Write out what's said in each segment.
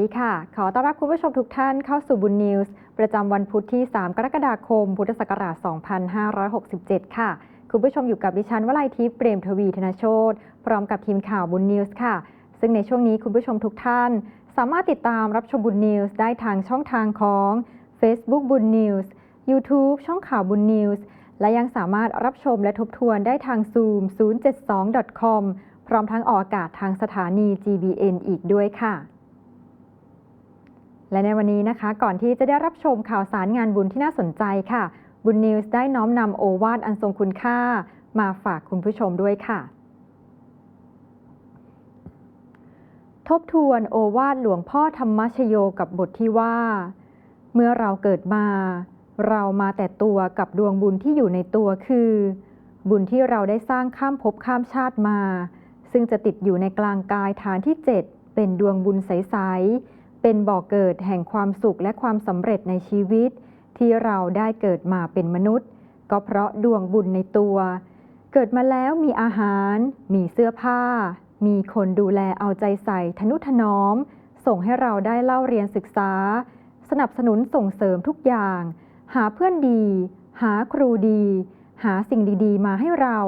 ดีค่ะ ขอต้อนรับคุณผู้ชมทุกท่านเข้าสู่บุญนิวส์ประจำวันพุธที่ 3 กรกฎาคม พุทธศักราช 2567 ค่ะ คุณผู้ชมอยู่กับดิฉันวลัยทิพย์เปรมทวีธนโชตพร้อมกับทีมข่าวบุญนิวส์ค่ะ ซึ่งในช่วงนี้คุณผู้ชมทุกท่าน สามารถติดตามรับชมบุญนิวส์ได้ทางช่องทางของ Facebook บุญนิวส์ YouTube ช่องข่าวบุญนิวส์ และยังสามารถรับชมและทบทวนได้ทาง Zoom 072.com พร้อมทั้งออกอากาศทางสถานี GBN อีกด้วยค่ะ และในวันนี้นะคะ ก่อนที่จะได้รับชมข่าวสารงานบุญที่น่าสนใจค่ะ บุญนิวส์ได้น้อมนำโอวาทอันทรงคุณค่า มาฝากคุณผู้ชมด้วยค่ะ ทบทวนโอวาทหลวงพ่อธรรมชโยกับบทที่ว่า เมื่อเราเกิดมา เรามาแต่ตัวกับดวงบุญที่อยู่ในตัวคือ บุญที่เราได้สร้างข้ามภพข้ามชาติมา ซึ่งจะติดอยู่ในกลางกายฐานที่ 7 เป็นดวงบุญใสๆ เป็นบ่อกเกิดแห่งความสุขและความสำเร็จในชีวิต ที่เราได้เกิดมาเป็นมนุษย์ ก็เพราะดวงบุญในตัว เกิดมาแล้วมีอาหาร มีเสื้อผ้า มีคนดูแลเอาใจใส่ทนุถนอม ส่งให้เราได้เล่าเรียนศึกษา สนับสนุนส่งเสริมทุกอย่าง หาเพื่อนดี หาครูดี หาสิ่งดีๆ มาให้เรา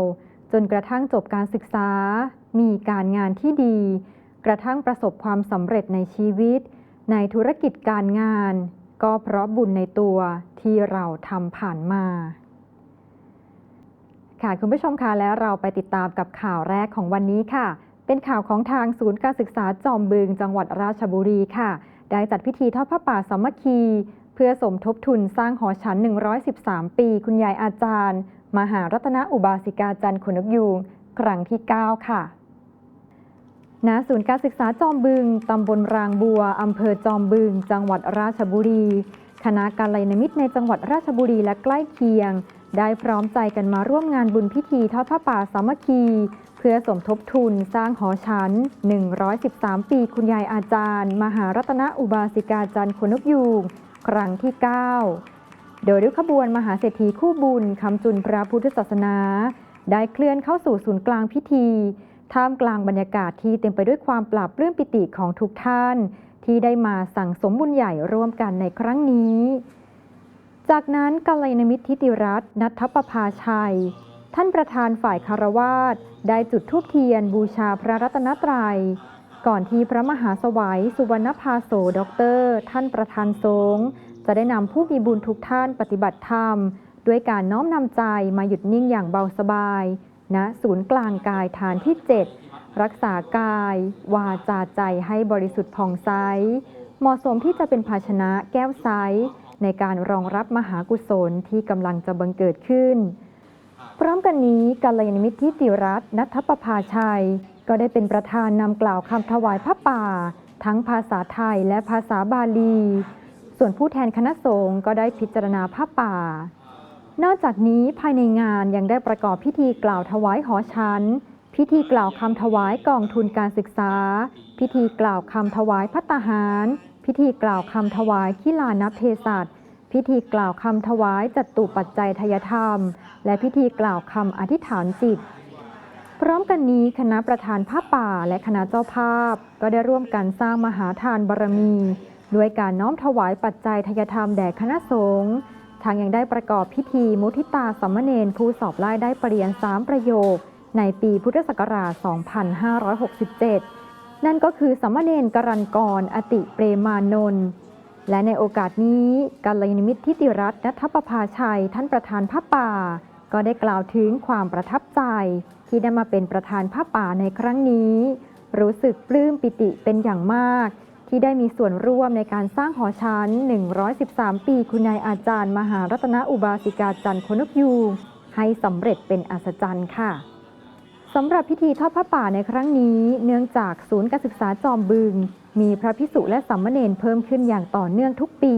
จนกระทั่งจบการศึกษา มีการงานที่ดี กระทั่งประสบความสำเร็จในชีวิต ในธุรกิจการงาน ก็เพราะบุญในตัวที่เราทำผ่านมา ค่ะคุณผู้ชมคะแล้วเราไปติดตามกับข่าวแรกของวันนี้ค่ะ เป็นข่าวของทางศูนย์การศึกษาจอมบึงจังหวัดราชบุรีค่ะ ได้จัดพิธีทอดผ้าป่าสามัคคี เพื่อสมทบทุนสร้างหอฉัน 113 ปี คุณยายอาจารย์ มหารัตนอุบาสิกาจันทร์ขนกยูงครั้งที่ 9 ค่ะ ณศูนย์การศึกษาจอมบึง ตำบลรางบัว อำเภอจอมบึง จังหวัดราชบุรี คณะการยนมิตรในจังหวัดราชบุรีและใกล้เคียง ได้พร้อมใจกันมาร่วมงานบุญพิธีทอดผ้าป่าสามัคคี เพื่อสมทบทุนสร้างหอฉัน113 ปีคุณยายอาจารย์ มหารัตนอุบาสิกาจันทร์ขนกยูงครั้งที่ 9 โดยด้วขบวนมหาเศรษฐีคู่บุญคำจุนพระพุทธศาสนา ได้เคลื่อนเข้าสู่ศูนย์กลางพิธี ท่ามกลางบรรยากาศที่เต็มไปด้วยความปราบปลื้มปิติของทุกท่าน ที่ได้มาสั่งสมบุญใหญ่ร่วมกันในครั้งนี้ จากนั้นกัลยาณมิตรทิติรัตน์นัทประภาชัย ท่านประธานฝ่ายคารวาสได้จุดธูปเทียนบูชาพระรัตนตรัย ก่อนที่พระมหาสวัยสุวรรณภาโสด็อกเตอร์ ท่านประธานสงฆ์จะได้นำผู้มีบุญทุกท่านปฏิบัติธรรม ด้วยการน้อมนำใจมาหยุดนิ่งอย่างเบาสบาย ณศูนย์กลางกายฐานที่ 7 รักษากาย วาจาใจให้บริสุทธิ์ผ่องใส เหมาะสมที่จะเป็นภาชนะแก้วใสในการรองรับมหากุศลที่กำลังจะบังเกิดขึ้น พร้อมกันนี้กัลยาณมิตรทิติรัตน์นัทประภาชัย ก็ได้เป็นประธานนำกล่าวคำถวายพระป่า ทั้งภาษาไทยและภาษาบาลี ส่วนผู้แทนคณะสงฆ์ก็ได้พิจารณาพระป่า นอกจากนี้ภายในงานยังได้ประกอบพิธีกล่าวถวายหอชั้น พิธีกล่าวคำถวายกองทุนการศึกษา พิธีกล่าวคำถวายพัตหาร พิธีกล่าวคำถวายขีลานับเทสัตพิธีกล่าวคำถวายจัตุปัจจัยทยธรรม และพิธีกล่าวคำอธิษฐานจิต พร้อมกันนี้คณะประธานผ้าป่าและคณะเจ้าภาพ ก็ได้ร่วมกันสร้างมหาทานบารมี ด้วยการน้อมถวายปัจจัยทยธรรมแด่คณะสงฆ์ ทางยังได้ประกอบพิธีมุทิตาสัมมเนนผู้สอบไล่ได้ปรริญญาสามประโยค ในปีพุทธศักราช 2567 นั่นก็คือสัมมเนนกรันกร อติเปรมานนท์และในโอกาสนี้กัลยาณมิตรทิติรัตน์นัทประภาชัย ท่านประธานพระป่า ก็ได้กล่าวถึงความประทับใจ ที่ได้มาเป็นประธานพระป่าในครั้งนี้ รู้สึกปลื้มปิติเป็นอย่างมาก ที่ได้มีส่วนร่วมในการสร้างหอชั้น 113 ปีคุณนายอาจารย์มหารัตนอุบาสิกาจันทร์คนกยูงให้สำเร็จเป็นอัศจรรย์ค่ะสำหรับพิธีทอดผ้าป่าในครั้งนี้ เนื่องจากศูนย์การศึกษาจอมบึง มีพระพิสุและสัมมเนนเพิ่มขึ้นอย่างต่อเนื่องทุกปี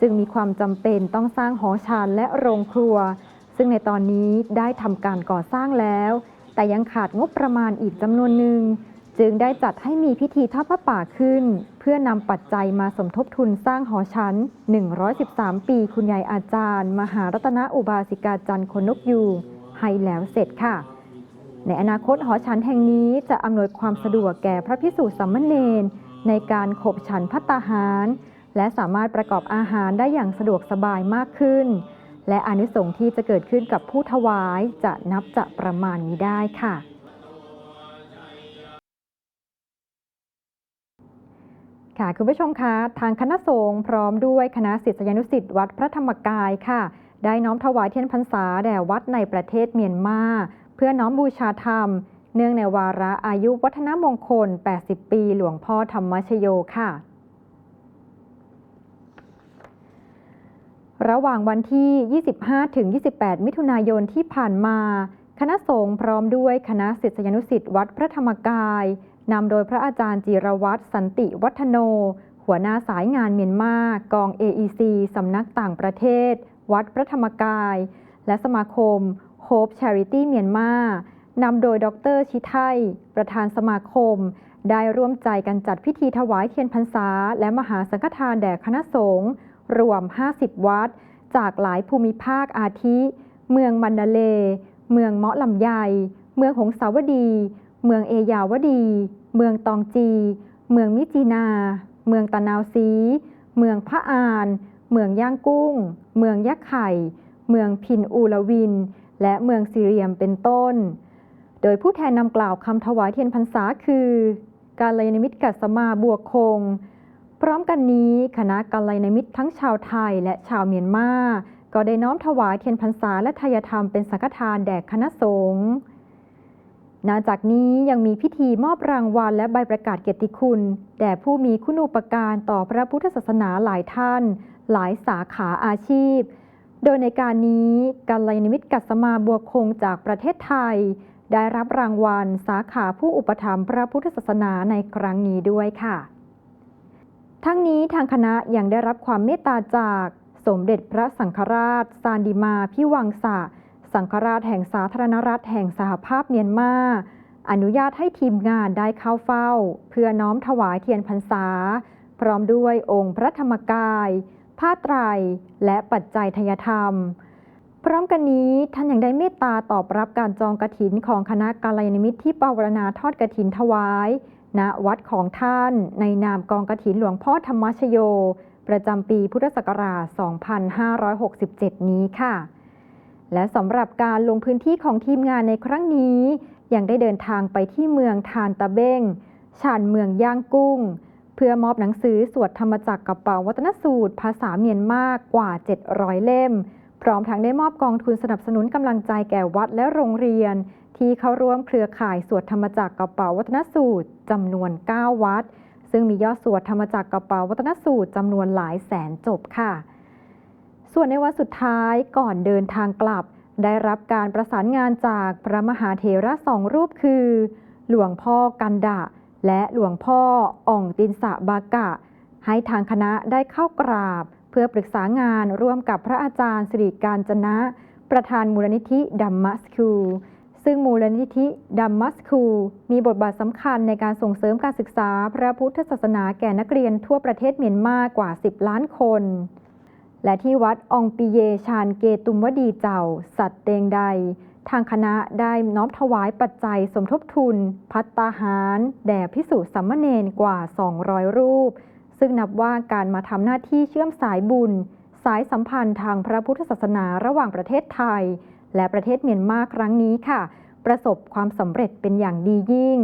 จึงมีความจำเป็นต้องสร้างหอฌานและโรงครัว ซึ่งในตอนนี้ได้ทำการก่อสร้างแล้ว แต่ยังขาดงบประมาณอีกจำนวนหนึ่ง จึงได้จัดให้มีพิธีทอดพระป่าขึ้น เพื่อนำปัจจัยมาสมทบทุนสร้างหอชั้น 113 ปีคุณยายอาจารย์ มหารัตนอุบาสิกาจันทร์คนนกยูงให้แล้วเสร็จค่ะ ในอนาคตหอฉันแห่งนี้จะอำนวยความสะดวกแก่พระพิสุสามเณรในการขบฉันพัตตาหาร และสามารถประกอบอาหารได้อย่างสะดวกสบายมากขึ้น และอนิสงส์ที่จะเกิดขึ้นกับผู้ถวายจะนับจะประมาณนี้ได้ค่ะ ค่ะคุณผู้ชมคะทางคณะสงฆ์พร้อมด้วยคณะศิษยานุศิษย์วัดพระธรรมกายค่ะ ได้น้อมถวายเทียนพรรษาแด่วัดในประเทศเมียนมา เพื่อน้อมบูชาธรรม เนื่องในวาระอายุวัฒนมงคล 80 ปีหลวงพ่อธรรมชโยค่ะ ระหว่างวันที่ 25ถึง28 มิถุนายนที่ผ่านมา คณะสงฆ์พร้อมด้วยคณะศิษยานุศิษย์วัดพระธรรมกาย นำโดยพระอาจารย์จิรวัตรสันติวัฒโน หัวหน้าสายงานเมียนมากอง AEC สำนักต่างประเทศ วัดพระธรรมกาย และสมาคม Hope Charity เมียนมานำโดยดรชิไทยประธานสมาคม ได้ร่วมใจกันจัดพิธีถวายเทียนพรรษา และมหาสังฆทานแด่คณะสงฆ์รวม 50 วัด จากหลายภูมิภาคอาทิ เมืองมันดาเล เมืองเมาะลำไย เมืองหงสาวดี เมืองเอยาวดี เมืองตองจี เมืองมิจีนา เมืองตะนาวซี เมืองพระอาน เมืองย่างกุ้ง เมืองยักไข่ เมืองพินอูลวิน และเมืองซีเรียมเป็นต้น โดยผู้แทนนำกล่าวคำถวายเทียนพรรษาคือ การลยนมิตรกัสมาบวกคง พร้อมกันนี้คณะกัลยาณมิตรทั้งชาวไทยและชาวเมียนมาก็ได้น้อมถวายเทียนพรรษาและทายธรรมเป็นสังฆทานแด่คณะสงฆ์ นอกจากนี้ยังมีพิธีมอบรางวัลและใบประกาศเกียรติคุณ แด่ผู้มีคุณูปการต่อพระพุทธศาสนาหลายท่าน หลายสาขาอาชีพ โดยในการนี้กัลยาณมิตรกัสมาบัวคงจากประเทศไทย ได้รับรางวัลสาขาผู้อุปถัมภ์พระพุทธศาสนาในครั้งนี้ด้วยค่ะ ทั้งนี้ทางคณะยังได้รับความเมตตาจาก สมเด็จพระสังฆราชซานดิมาพิวังสะ สังฆราชแห่งสาธารณรัฐแห่งสหภาพเมียนมา อนุญาตให้ทีมงานได้เข้าเฝ้า เพื่อน้อมถวายเทียนพรรษา พร้อมด้วยองค์พระธรรมกาย ผ้าไตร และปัจจัยทยธรรม พร้อมกันนี้ท่านยังได้เมตตาตอบรับการจองกระถินของคณะกาลยาณมิตรที่ปวารณาทอดกระถินถวายณวัดของท่านในนามกองกระถินหลวงพ่อธรรมชโย ประจำปีพุทธศักราช 2567 นี้ค่ะ และสำหรับการลงพื้นที่ของทีมงานในครั้งนี้ ยังได้เดินทางไปที่เมืองทานตะเบ้ง ชานเมืองย่างกุ้ง เพื่อมอบหนังสือสวดธรรมจักรกระเป๋าวัฒนสูตร ภาษาเมียนมากกว่า 700 เล่ม พร้อมทั้งได้มอบกองทุนสนับสนุนกำลังใจแก่วัดและโรงเรียน ที่เข้าร่วมเครือข่ายสวดธรรมจักรกระเป๋าวัฒนสูตรจำนวน 9 วัด ซึ่งมียอดสวดธรรมจักรกระเป๋าวัฒนสูตรจำนวนหลายแสนจบค่ะ ส่วนในวันสุดท้ายก่อนเดินทางกลับ ได้รับการประสานงานจากพระมหาเถระสองรูปคือ หลวงพ่อกันดะ และหลวงพ่ออ่องตินสะบากะ ให้ทางคณะได้เข้ากราบ เพื่อปรึกษางานร่วมกับพระอาจารย์สิริการจนะ ประธานมูลนิธิดัมมัสคูซึ่งมูลนิธิดัมมัสคูมีบทบาทสำคัญในการส่งเสริมการศึกษาพระพุทธศาสนาแก่นักเรียนทั่วประเทศเมียนมากว่า 10 ล้านคน และที่วัดองปิเยชานเกตุมวดีเจ้า สัตเตงใด ทางคณะได้น้อมถวายปัจจัยสมทบทุน พัตตาหาร แด่พิสุสัมมเนนกว่า 200 รูป ซึ่งนับว่าการมาทำหน้าที่เชื่อมสายบุญ สายสัมพันธ์ทางพระพุทธศาสนาระหว่างประเทศไทย และประเทศเมียนมาครั้งนี้ค่ะ ประสบความสำเร็จเป็นอย่างดียิ่ง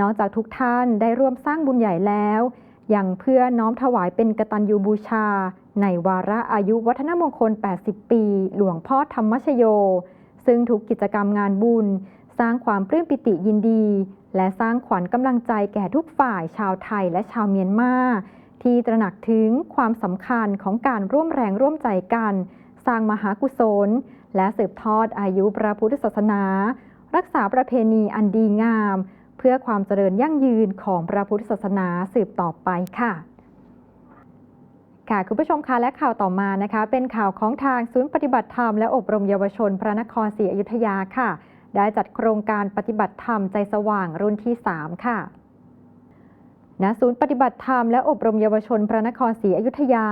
นอกจากทุกท่านได้ร่วมสร้างบุญใหญ่แล้ว ยังเพื่อน้อมถวายเป็นกตัญญูบูชา ในวาระอายุวัฒนมงคล 80 ปี หลวงพ่อธรรมชโย ซึ่งทุกกิจกรรมงานบุญ สร้างความปลื้มปิติยินดี และสร้างขวัญกำลังใจแก่ทุกฝ่ายชาวไทยและชาวเมียนมาที่ตระหนักถึงความสำคัญของการร่วมแรงร่วมใจกัน สร้างมหากุศล และสืบทอดอายุพระพุทธศาสนา รักษาประเพณีอันดีงาม พื่อความเจริญยั่งยืนของพระพุทธศาสนาสืบต่อไปค่ะค่ะคุณผู้ชมคะและข่าวต่อมานะคะ เป็นข่าวของทางศูนย์ปฏิบัติธรรมและอบรมเยาวชน พระนครศรีอยุธยาค่ะ ได้จัดโครงการปฏิบัติธรรมใจสว่างรุ่นที่ 3 ค่ะณศูนย์ปฏิบัติธรรมและอบรมเยาวชน พระนครศรีอยุธยา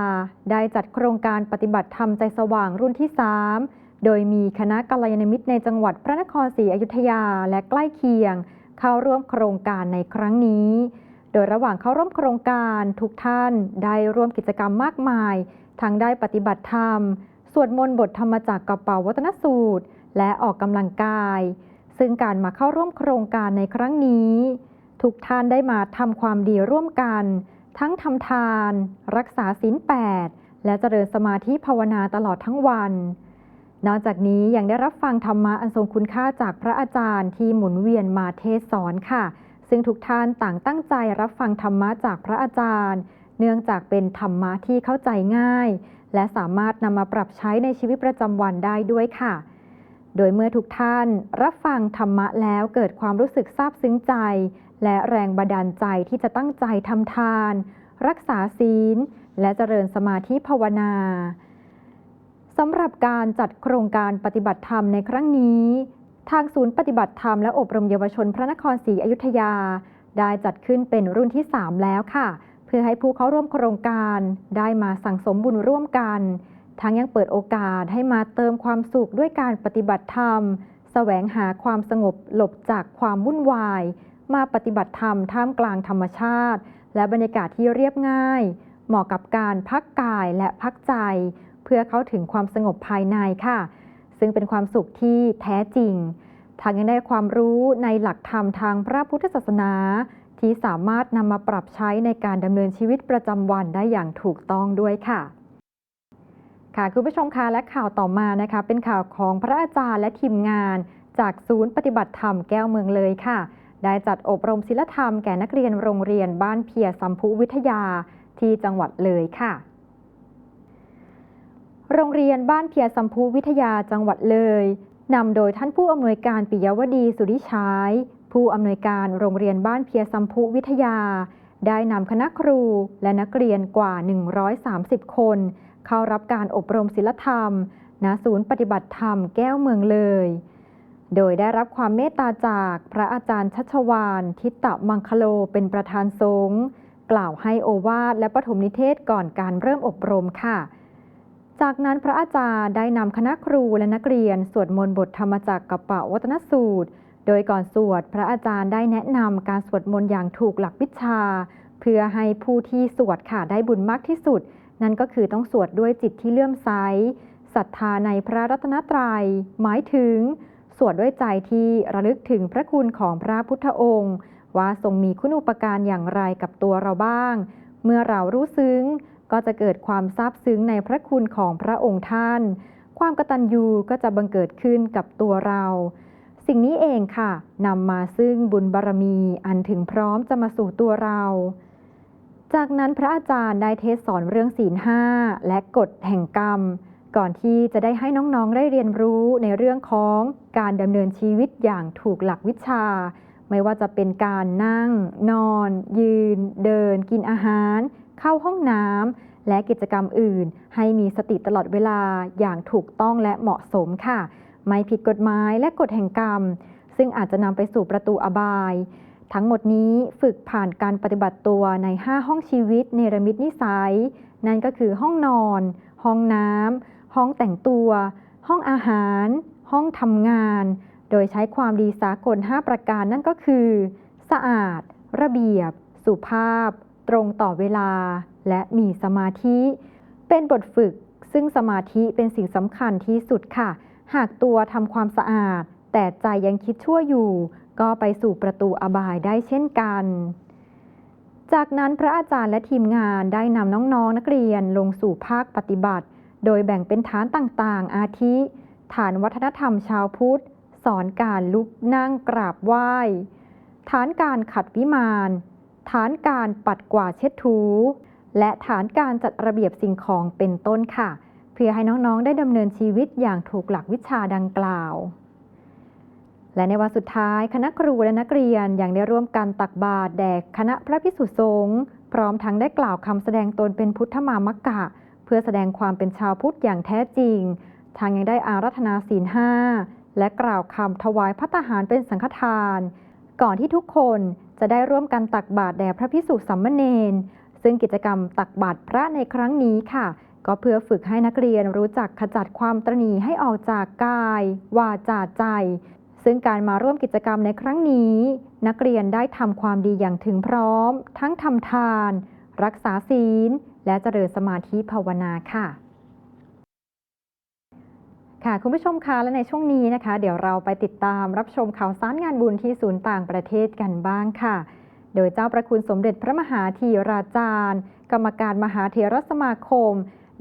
ได้จัดโครงการปฏิบัติธรรมใจสว่างรุ่นที่ 3 โดยมีคณะกัลยาณมิตรในจังหวัดพระนครศรีอยุธยาและใกล้เคียง เข้าร่วมโครงการในครั้งนี้ โดยระหว่างเข้าร่วมโครงการทุกท่านได้ร่วมกิจกรรมมากมาย ทั้งได้ปฏิบัติธรรม สวดมนต์บทธรรมจากกระเป๋าวัฒนสูตร และออกกำลังกาย ซึ่งการมาเข้าร่วมโครงการในครั้งนี้ ทุกท่านได้มาทำความดีร่วมกัน ทั้งทำทาน รักษาศีลแปดและเจริญสมาธิภาวนาตลอดทั้งวัน นอกจากนี้ยังได้รับฟังธรรมะอันทรงคุณค่าจากพระอาจารย์ที่หมุนเวียนมาเทศสอนค่ะ ซึ่งทุกท่านต่างตั้งใจรับฟังธรรมะจากพระอาจารย์ เนื่องจากเป็นธรรมะที่เข้าใจง่าย และสามารถนำมาปรับใช้ในชีวิตประจำวันได้ด้วยค่ะ โดยเมื่อทุกท่านรับฟังธรรมะแล้วเกิดความรู้สึกซาบซึ้งใจ และแรงบันดาลใจที่จะตั้งใจทำทาน รักษาศีล และเจริญสมาธิภาวนา สำหรับการจัดโครงการปฏิบัติธรรมในครั้งนี้ ทางศูนย์ปฏิบัติธรรมและอบรมเยาวชนพระนครศรีอยุธยา ได้จัดขึ้นเป็นรุ่นที่ 3 แล้วค่ะ เพื่อให้ผู้เข้าร่วมโครงการได้มาสั่งสมบุญร่วมกัน ทั้งยังเปิดโอกาสให้มาเติมความสุขด้วยการปฏิบัติธรรม แสวงหาความสงบหลบจากความวุ่นวาย มาปฏิบัติธรรมท่ามกลางธรรมชาติ และบรรยากาศที่เรียบง่าย เหมาะกับการพักกายและพักใจ พื่อเข้าถึงความสงบภายในค่ะ ซึ่งเป็นความสุขที่แท้จริง ทางยังได้ความรู้ในหลักธรรมทางพระพุทธศาสนา ที่สามารถนำมาปรับใช้ในการดำเนินชีวิตประจำวันได้อย่างถูกต้องด้วยค่ะค่ะคุณผู้ชมคะและข่าวต่อมานะคะ เป็นข่าวของพระอาจารย์และทีมงาน จากศูนย์ปฏิบัติธรรมแก้วเมืองเลยค่ะ ได้จัดอบรมศิลธรรมแก่นักเรียนโรงเรียนบ้านเพียสัมพุวิทยาที่จังหวัดเลยค่ะ โรงเรียนบ้านเพียสัมพุวิทยาจังหวัดเลยนำโดยท่านผู้อำนวยการปิยวดีสุริชาย ผู้อำนวยการโรงเรียนบ้านเพียสัมพุวิทยา ได้นำคณะครูและนักเรียนกว่า 130 คน เข้ารับการอบรมศิลธรรม ณ ศูนย์ปฏิบัติธรรมแก้วเมืองเลย โดยได้รับความเมตตาจากพระอาจารย์ชัชวานทิตตมังคโลเป็นประธานสงฆ์กล่าวให้โอวาทและปฐมนิเทศก่อนการเริ่มอบรมค่ะ จากนั้นพระอาจารย์ได้นำคณะครูและนักเรียน สวดมนต์บทธรรมจักรกับปะวัตนสูตร โดยก่อนสวดพระอาจารย์ได้แนะนำการสวดมนต์อย่างถูกหลักวิชา เพื่อให้ผู้ที่สวดค่ะได้บุญมากที่สุด นั่นก็คือต้องสวดด้วยจิตที่เลื่อมใสศรัทธาในพระรัตนตรัย หมายถึง สวดด้วยใจที่ระลึกถึงพระคุณของพระพุทธองค์ ว่าทรงมีคุณอุปการอย่างไรกับตัวเราบ้าง เมื่อเรารู้ซึ้ง ก็จะเกิดความซาบซึ้งในพระคุณของพระองค์ท่าน ความกตัญญูก็จะบังเกิดขึ้นกับตัวเรา สิ่งนี้เองค่ะนำมาซึ่งบุญบารมีอันถึงพร้อมจะมาสู่ตัวเรา จากนั้นพระอาจารย์ได้เทศสอนเรื่องศีลห้าและกฎแห่งกรรม ก่อนที่จะได้ให้น้องๆได้เรียนรู้ในเรื่องของการดำเนินชีวิตอย่างถูกหลักวิชา ไม่ว่าจะเป็นการนั่ง นอน ยืน เดิน กินอาหาร เข้าห้องน้ำและกิจกรรมอื่น ให้มีสติตลอดเวลาอย่างถูกต้องและเหมาะสมค่ะ ไม่ผิดกฎหมายและกฎแห่งกรรม ซึ่งอาจจะนำไปสู่ประตูอบาย ทั้งหมดนี้ฝึกผ่านการปฏิบัติตัวใน 5 ห้องชีวิตเนรมิตนิสัย นั่นก็คือห้องนอน ห้องน้ำห้องแต่งตัว ห้องอาหาร ห้องทำงาน โดยใช้ความดีสากล 5 ประการนั่นก็คือ สะอาด ระเบียบ สุภาพ ตรงต่อเวลา และมีสมาธิ เป็นบทฝึก ซึ่งสมาธิเป็นสิ่งสำคัญที่สุดค่ะ หากตัวทำความสะอาด แต่ใจยังคิดชั่วอยู่ ก็ไปสู่ประตูอบายได้เช่นกัน จากนั้นพระอาจารย์และทีมงานได้นำน้องๆนนักเรียนลงสู่ภาคปฏิบัติ โดยแบ่งเป็นฐานต่างๆ อาทิ ฐานวัฒนธรรมชาวพุทธ สอนการลุกนั่งกราบไหว้ฐานการขัดวิมาน ฐานการปัดกวาดเช็ดถู และฐานการจัดระเบียบสิ่งของเป็นต้นค่ะ เพื่อให้น้องๆ ได้ดำเนินชีวิตอย่างถูกหลักวิชาดังกล่าว และในวันสุดท้ายคณะครูและนักเรียนยังได้ร่วมกันตักบาตรแด่คณะพระพิสุสงฆ์พร้อมทั้งได้กล่าวคำแสดงตนเป็นพุทธมามกะ เพื่อแสดงความเป็นชาวพุทธอย่างแท้จริงทางยังได้อารัธนาศีลห้าและกล่าวคำถวายพระทหารเป็นสังฆทาน ก่อนที่ทุกคน จะได้ร่วมกันตักบาตรแด่พระพิสุสัมมเนนซึ่งกิจกรรมตักบาตรพระในครั้งนี้ค่ะ ก็เพื่อฝึกให้นักเรียนรู้จักขจัดความตระหนี่ให้ออกจากกาย วาจาใจ ซึ่งการมาร่วมกิจกรรมในครั้งนี้ นักเรียนได้ทำความดีอย่างถึงพร้อม ทั้งทำทาน รักษาศีล และเจริญสมาธิภาวนาค่ะ ค่ะคุณผู้ชมคะและในช่วงนี้นะคะ เดี๋ยวเราไปติดตามรับชมข่าวสารงานบุญที่ศูนย์ต่างประเทศกันบ้างค่ะ โดยเจ้าประคุณสมเด็จพระมหาธีราจารย์ กรรมการมหาเถรสมาคม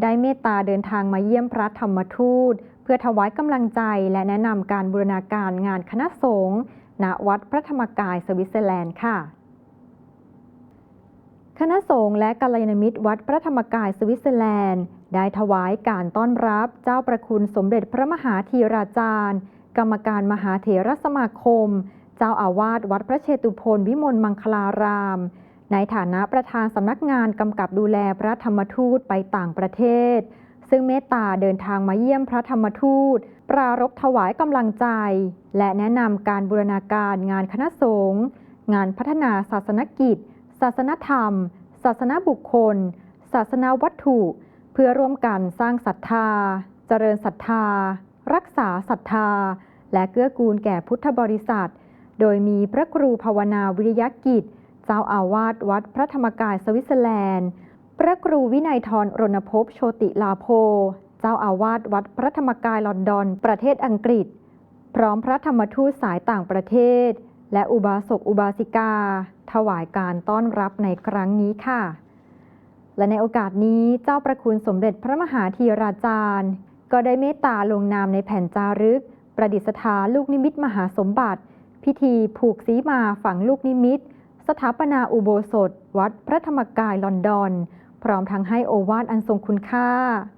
ได้เมตตาเดินทางมาเยี่ยมพระธรรมทูต เพื่อถวายกำลังใจและแนะนำการบูรณาการงานคณะสงฆ์ณวัดพระธรรมกายสวิตเซอร์แลนด์ค่ะคณะสงฆ์และกัลยาณมิตรวัดพระธรรมกายสวิตเซอร์แลนด์ ได้ถวายการต้อนรับเจ้าประคุณสมเด็จพระมหาธีราจารย์ กรรมการมหาเถรสมาคม เจ้าอาวาสวัดพระเชตุพนวิมลมังคลาราม ในฐานะประธานสำนักงานกำกับดูแลพระธรรมทูตไปต่างประเทศ ซึ่งเมตตาเดินทางมาเยี่ยมพระธรรมทูต ปรารบถวายกำลังใจ และแนะนำการบูรณาการงานคณะสงฆ์งานพัฒนาศาสนกิจ ศาสนธรรม ศาสนาบุคคล ศาสนาวัตถุ พื่อร่วมกันสร้างศรัทธา เจริญศรัทธา รักษาศรัทธา และเกื้อกูลแก่พุทธบริษัท โดยมีพระครูภาวนาวิริยกิจ เจ้าอาวาสวัดพระธรรมกายสวิตเซอร์แลนด์ พระครูวินัยทรรณภพโชติลาโพ เจ้าอาวาสวัดพระธรรมกายลอนดอน ประเทศอังกฤษ พร้อมพระธรรมทูตสายต่างประเทศ และอุบาสกอุบาสิกา ถวายการต้อนรับในครั้งนี้ค่ะ และในโอกาสนี้เจ้าประคุณสมเด็จพระมหาธีราจารย์ ก็ได้เมตตาลงนามในแผ่นจารึก ประดิษฐานลูกนิมิตมหาสมบัติ พิธีผูกสีมาฝังลูกนิมิต สถาปนาอุโบสถ วัดพระธรรมกายลอนดอน พร้อมทั้งให้โอวาทอันทรงคุณค่า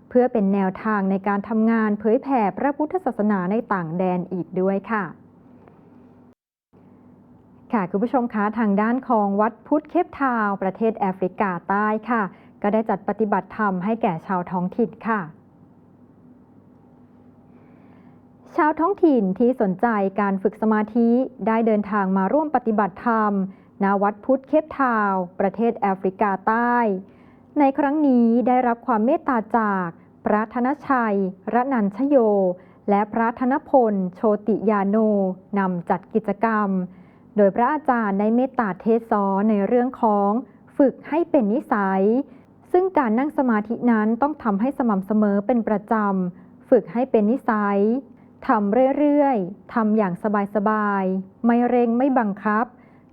เพื่อเป็นแนวทางในการทำงานเผยแผ่พระพุทธศาสนาในต่างแดนอีกด้วยค่ะ ค่ะคุณผู้ชมคะทางด้านของวัดพุทธเคปทาว ประเทศแอฟริกาใต้ค่ะ ก็ได้จัดปฏิบัติธรรมให้แก่ชาวท้องถิ่นค่ะ ชาวท้องถิ่นที่สนใจการฝึกสมาธิได้เดินทางมาร่วมปฏิบัติธรรมณวัดพุทธเคปทาว ประเทศแอฟริกาใต้ ในครั้งนี้ได้รับความเมตตาจาก พระธนชัยระนันชโย และพระธนพล โชติยาโนนำจัดกิจกรรม โดยพระอาจารย์ได้เมตตาเทศสอนในเรื่องของฝึกให้เป็นนิสัย ซึ่งการนั่งสมาธินั้นต้องทำให้สม่ำเสมอเป็นประจำ ฝึกให้เป็นนิสัยทำเรื่อยๆทำอย่างสบายๆ ไม่เร่งไม่บังคับ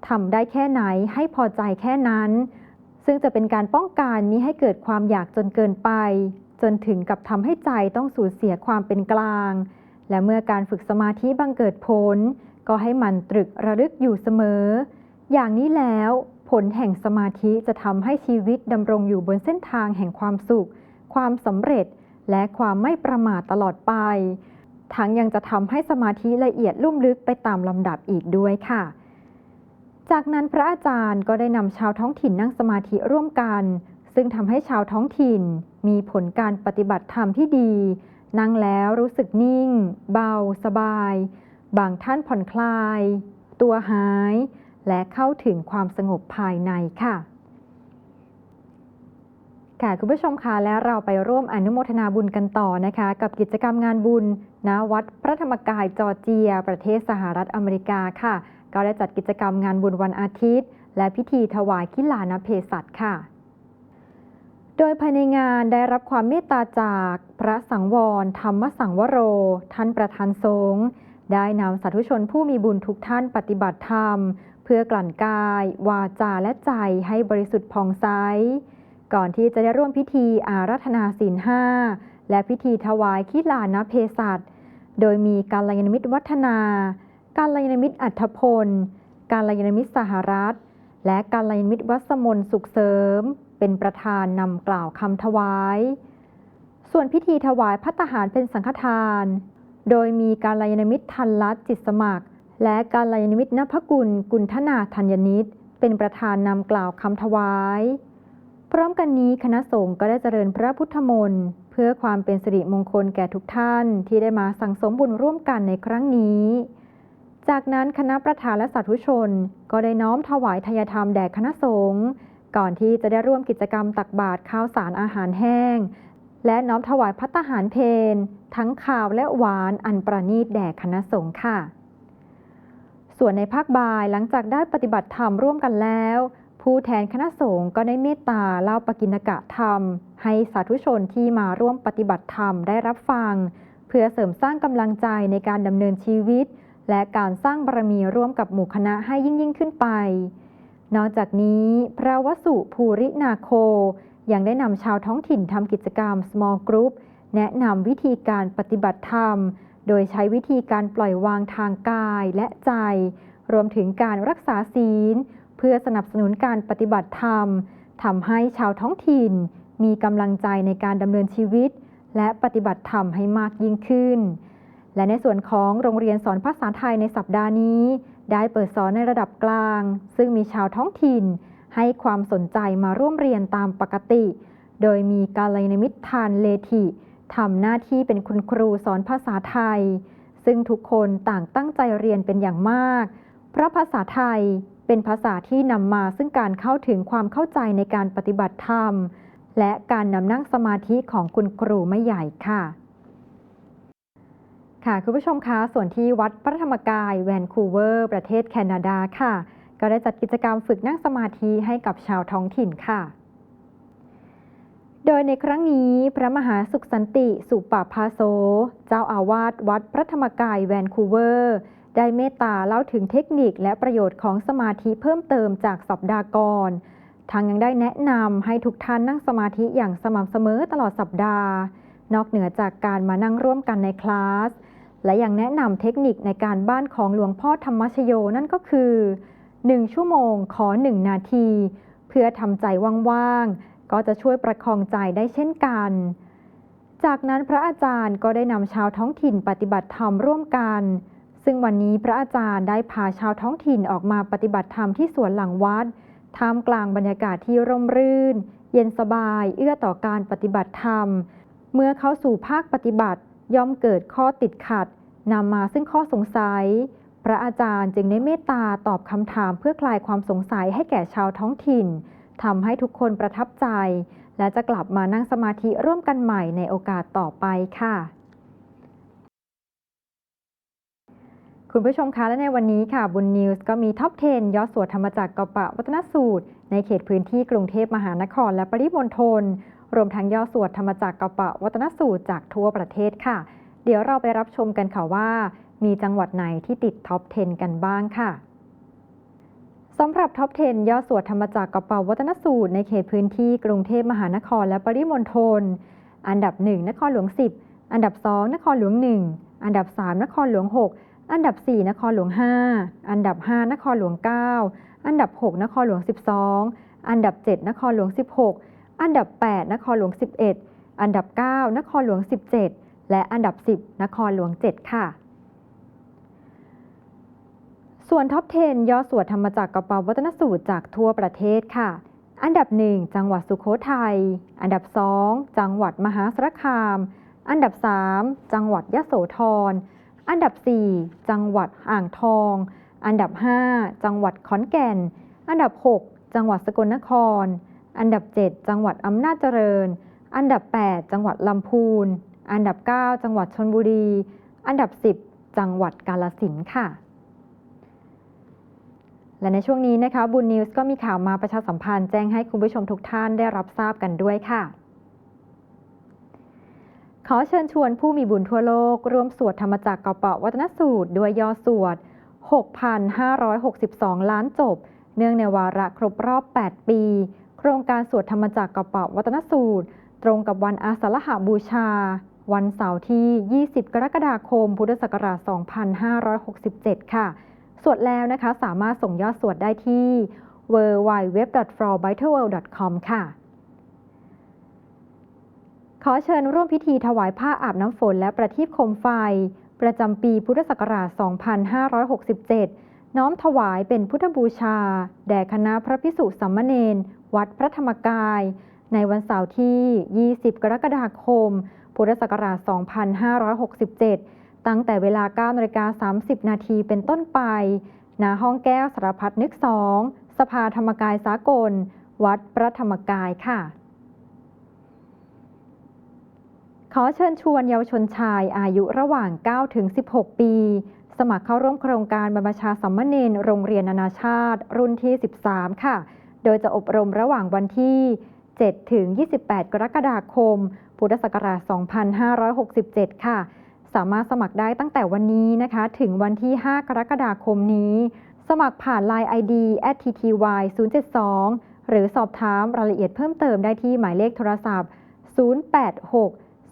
ทำได้แค่ไหนให้พอใจแค่นั้น ซึ่งจะเป็นการป้องกันมิให้เกิดความอยากจนเกินไป จนถึงกับทำให้ใจต้องสูญเสียความเป็นกลาง และเมื่อการฝึกสมาธิบังเกิดผล ก็ให้มันตรึกระลึกอยู่เสมอ อย่างนี้แล้วผลแห่งสมาธิจะทำให้ชีวิตดำรงอยู่บนเส้นทางแห่งความสุข ความสำเร็จ และความไม่ประมาทตลอดไป ทั้งยังจะทำให้สมาธิละเอียดลุ่มลึกไปตามลำดับอีกด้วยค่ะ จากนั้นพระอาจารย์ก็ได้นำชาวท้องถิ่นนั่งสมาธิร่วมกัน ซึ่งทำให้ชาวท้องถิ่น มีผลการปฏิบัติธรรมที่ดี นั่งแล้วรู้สึกนิ่ง เบา สบาย บางท่านผ่อนคลาย ตัวหาย และเข้าถึงความสงบภายในค่ะ ค่ะคุณผู้ชมคะและเราไปร่วมอนุโมทนาบุญกันต่อนะคะ กับกิจกรรมงานบุญณวัดพระธรรมกายจอร์เจีย ประเทศสหรัฐอเมริกาค่ะ ก็ได้จัดกิจกรรมงานบุญวันอาทิตย์ และพิธีถวายกิลานเพศัตค่ะโดยภายในงานได้รับความเมตตาจากพระสังวร ธรรมสังวโร ท่านประธานสงฆ์ ได้นำสาธุชนผู้มีบุญทุกท่านปฏิบัติธรรม เพื่อกลั่นกาย วาจาและใจให้บริสุทธิ์ผ่องใส ก่อนที่จะได้ร่วมพิธีอารัธนาศีลห้าและพิธีถวายขีลานเพศัตโดยมีการลยานมิตรวัฒนา การลยานมิตรอัธพล การลยานมิตรสหรัฐ และการลยานมิตรวัสมนสุขเสริม เป็นประธานนำกล่าวคำถวาย ส่วนพิธีถวายพัตหารเป็นสังฆทาน โดยมีการลยนมิตรทันรัตจิตสมัคร และการลยนมิตรนภกุลกุลธนาธัญนิตเป็นประธานนำกล่าวคำถวาย พร้อมกันนี้คณะสงฆ์ก็ได้เจริญพระพุทธมนต์เพื่อความเป็นสิริมงคลแก่ทุกท่านที่ได้มาสั่งสมบุญร่วมกันในครั้งนี้ จากนั้นคณะประธานและสาธุชน ก็ได้น้อมถวายทายธรรมแด่คณะสงฆ์ก่อนที่จะได้ร่วมกิจกรรมตักบาตรข้าวสารอาหารแห้ง และน้อมถวายพัตตาหารเพน ทั้งข่าวและหวานอันประณีตแด่คณะสงฆ์ค่ะ ส่วนในภาคบ่ายหลังจากได้ปฏิบัติธรรมร่วมกันแล้ว ผู้แทนคณะสงฆ์ก็ได้เมตตาเล่าปกิณกะธรรม ให้สาธุชนที่มาร่วมปฏิบัติธรรมได้รับฟัง เพื่อเสริมสร้างกำลังใจในการดำเนินชีวิต และการสร้างบารมีร่วมกับหมู่คณะให้ยิ่งยิ่งขึ้นไป นอกจากนี้พระวสุภูรินาโคยังได้นำชาวท้องถิ่นทำกิจกรรม small group แนะนำวิธีการปฏิบัติธรรม โดยใช้วิธีการปล่อยวางทางกายและใจ รวมถึงการรักษาศีล เพื่อสนับสนุนการปฏิบัติธรรมทำให้ชาวท้องถิ่น มีกำลังใจในการดำเนินชีวิต และปฏิบัติธรรมให้มากยิ่งขึ้น และในส่วนของโรงเรียนสอนภาษาไทยในสัปดาห์นี้ ได้เปิดสอนในระดับกลาง ซึ่งมีชาวท้องถิ่น ให้ความสนใจมาร่วมเรียนตามปกติ โดยมีกาลยนมิตรทานเลธิ ทำหน้าที่เป็นคุณครูสอนภาษาไทย ซึ่งทุกคนต่างตั้งใจเรียนเป็นอย่างมาก เพราะภาษาไทยเป็นภาษาที่นำมาซึ่งการเข้าถึงความเข้าใจในการปฏิบัติธรรม และการนำนั่งสมาธิของคุณครูไม่ใหญ่ค่ะ ค่ะคุณผู้ชมคะส่วนที่วัดพระธรรมกายแวนคูเวอร์ ประเทศแคนาดาค่ะ ก็ได้จัดกิจกรรมฝึกนั่งสมาธิให้กับชาวท้องถิ่นค่ะ โดยในครั้งนี้พระมหาสุขสันติสุปปพาโซ เจ้าอาวาสวัดพระธรรมกายแวนคูเวอร์ ได้เมตตาเล่าถึงเทคนิคและประโยชน์ของสมาธิเพิ่มเติมจากสัปดาห์ก่อนทางยังได้แนะนำให้ทุกท่านนั่งสมาธิอย่างสม่ำเสมอตลอดสัปดาห์ นอกเหนือจากการมานั่งร่วมกันในคลาส และยังแนะนำเทคนิคในการบ้านของหลวงพ่อธรรมชโยนั่นก็คือ 1 ชั่วโมงขอ 1 นาที เพื่อทำใจว่างๆ ก็จะช่วยประคองใจได้เช่นกัน จากนั้นพระอาจารย์ก็ได้นำชาวท้องถิ่นปฏิบัติธรรมร่วมกัน ซึ่งวันนี้พระอาจารย์ได้พาชาวท้องถิ่นออกมาปฏิบัติธรรมที่สวนหลังวัด ท่ามกลางบรรยากาศที่ร่มรื่น เย็นสบาย เอื้อต่อการปฏิบัติธรรม เมื่อเข้าสู่ภาคปฏิบัติย่อมเกิดข้อติดขัดนำมาซึ่งข้อสงสัย พระอาจารย์จึงได้เมตตาตอบคำถามเพื่อคลายความสงสัยให้แก่ชาวท้องถิ่น ทำให้ทุกคนประทับใจ และจะกลับมานั่งสมาธิร่วมกันใหม่ในโอกาสต่อไปค่ะ คุณผู้ชมคะและในวันนี้ค่ะบุญนิวส์ก็มีท็อป 10 ยอดสวดธรรมจักรกปะวัฒนสูตร ในเขตพื้นที่กรุงเทพมหานคร และปริมณฑลรวมทั้งยอดสวดธรรมจักรกปะวัฒนสูตรจากทั่วประเทศค่ะ เดี๋ยวเราไปรับชมกันค่ะว่า มีจังหวัดไหนที่ติดท็อป 10 กันบ้างค่ะ สำหรับท็อป 10ยอดสวดธรรมจักรกระเป๋าวัฒนสูตร ในเขตพื้นที่กรุงเทพมหานครและปริมณฑล อันดับ 1 นครหลวง 10 อันดับ 2 นครหลวง 1 อันดับ 3 นครหลวง 6 อันดับ 4 นครหลวง 5 อันดับ 5 นครหลวง 9 อันดับ 6 นครหลวง 12 อันดับ 7 นครหลวง 16 อันดับ 8 นครหลวง 11 อันดับ 9 นครหลวง 17 และอันดับ 10 นครหลวง 7 ค่ะ ส่วนท็อป 10ยอดสวดธรรมจักรกระเป๋าวัฒนสูตรจากทั่วประเทศค่ะ อันดับ 1 จังหวัดสุโขทัย อันดับ 2 จังหวัดมหาสารคาม อันดับ 3 จังหวัดยะโสธร อันดับ 4 จังหวัดอ่างทอง อันดับ 5 จังหวัดขอนแก่น อันดับ 6 จังหวัดสกลนคร อันดับ 7 จังหวัดอำนาจเจริญ อันดับ 8 จังหวัดลำพูน อันดับ 9 จังหวัดชนบุรี อันดับ 10 จังหวัดกาลสินธุ์ค่ะ และในช่วงนี้นะคะบุญนิวส์ก็มีข่าวมาประชาสัมพันธ์แจ้งให้คุณผู้ชมทุกท่านได้รับทราบกันด้วยค่ะ ขอเชิญชวนผู้มีบุญทั่วโลก ร่วมสวดธรรมจักรกระเป๋าวัฒนสูตร ด้วยยอดสวด 6,562 ล้านจบ เนื่องในวาระครบรอบ 8 ปี โครงการสวดธรรมจักรกระเป๋าวัฒนสูตร ตรงกับวันอาสาฬหบูชา วันเสาร์ที่ 20 กรกฎาคม พุทธศักราช 2567 ค่ะ สวดแล้วนะคะสามารถส่งยอดสวดได้ที่ www.flowbitleworld.com ค่ะ ขอเชิญร่วมพิธีถวายผ้าอาบน้ำฝนและประทีปโคมไฟ ประจำปีพุทธศักราช 2567 น้อมถวายเป็นพุทธบูชา แด่คณะพระพิสุสัมมเนนวัดพระธรรมกาย ในวันเสาร์ที่ 20 กรกฎาคม พุทธศักราช 2567 ตั้งแต่เวลา9นาฬิกา30 นาทีเป็นต้นไปณห้องแก้วสารพัดนึกสองสภาธรรมกายสากล วัดพระธรรมกายค่ะ ขอเชิญชวนเยาวชนชายอายุระหว่าง 9 ถึง 16 ปี สมัครเข้าร่วมโครงการบรรพชาสัมมเนรโรงเรียนนานาชาติ รุ่นที่ 13 ค่ะ โดยจะอบรมระหว่างวันที่ 7 ถึง 28 กรกฎาคม พุทธศักราช 2567 ค่ะ สามารถสมัครได้ตั้งแต่วันนี้นะคะ ถึงวันที่ 5 กรกฎาคมนี้ สมัครผ่าน Line ID @tty 072หรือสอบถามรายละเอียดเพิ่มเติมได้ที่หมายเลขโทรศัพท์ 086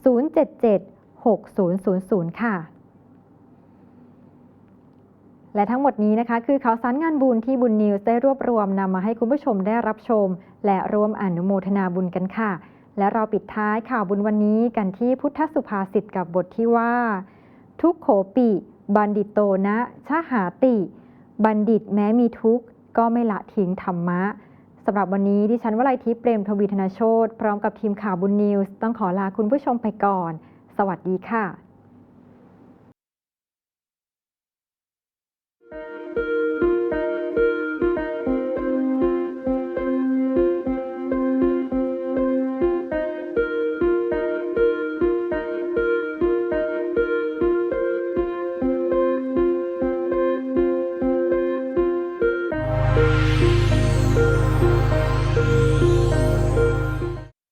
077 6000 ค่ะ และทั้งหมดนี้นะคะ คือข่าวสารงานบุญที่บุญนิวส์ได้รวบรวมนำมาให้คุณผู้ชมได้รับชม และร่วมอนุโมทนาบุญกันค่ะ และเราปิดท้ายข่าวบุญวันนี้กันที่พุทธสุภาษิตกับบทที่ว่า ทุกโขปิ บัณฑิตโตนะชาหาติ บัณฑิตแม้มีทุกข์ ก็ไม่ละทิ้งธรรมะสำหรับวันนี้ดิฉันวลัยทิพย์เปรมทวีธนาโชตพร้อมกับทีมข่าวบุญนิวส์ต้องขอลาคุณผู้ชมไปก่อน สวัสดีค่ะ